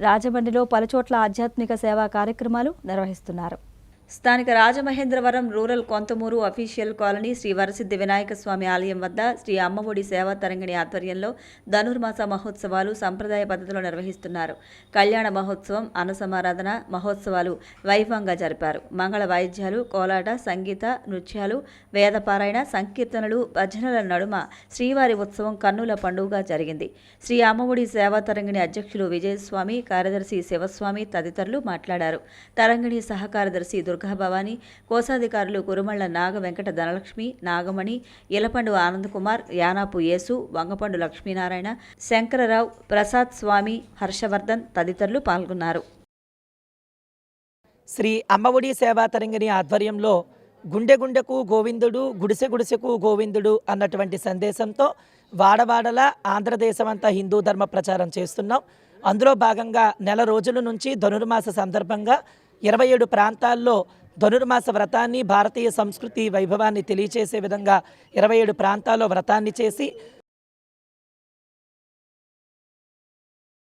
రాజమండ్రిలో పలుచోట్ల ఆధ్యాత్మిక సేవా కార్యక్రమాలు నిర్వహిస్తున్నారు. స్థానిక Rajamahendravaram rural Kontamuru official colony Sri Varasiddhi Vinayaka Swamy ఆలయం వద్ద శ్రీ అమ్మఒడి సేవా తరంగిణి ఆధ్వర్యంలో ధనుర్మాస మహోత్సవాలు సంప్రదాయ పద్ధతిలో నిర్వహిస్తున్నారు. కళ్యాణ మహోత్సవం అన్నసమారాధన మహోత్సవాలు వైభవంగా జరిపారు. మంగళ వాయిద్యాలు కోలాట సంగీత నృత్యాలు వేదపారాయణ సంకీర్తనలు భజనల నడుమ శ్రీవారి ఉత్సవం కన్నుల పండుగగా జరిగింది. శ్రీ అమ్మఒడి సేవా తరంగిణి అధ్యక్షులు విజయస్వామి కార్యదర్శి శివస్వామి తదితరులు మాట్లాడారు. తరంగిణి సహకార్యదర్శి దుర్గాభవాని కోశాధికారులు కురుమళ్ళ నాగ వెంకట ధనలక్ష్మి నాగమణి ఇలపండు ఆనందకుమార్ యానాపు యేసు వంగపండు లక్ష్మీనారాయణ శంకరరావు ప్రసాద్ స్వామి హర్షవర్ధన్ తదితరులు పాల్గొన్నారు. శ్రీ అమ్మఒడి సేవా తరంగిణి ఆధ్వర్యంలో గుండె గుండెకు గోవిందుడు గుడిసె గుడిసెకు గోవిందుడు అన్నటువంటి సందేశంతో వాడవాడల ఆంధ్రదేశం అంతా హిందూ ధర్మ ప్రచారం చేస్తున్నాం. అందులో భాగంగా నెల రోజుల నుంచి ధనుర్మాస సందర్భంగా ఇరవై ఏడు ప్రాంతాల్లో ధనుర్మాస వ్రతాన్ని భారతీయ సంస్కృతి వైభవాన్ని తెలియచేసే విధంగా ఇరవై ఏడు ప్రాంతాల్లో వ్రతాన్ని చేసి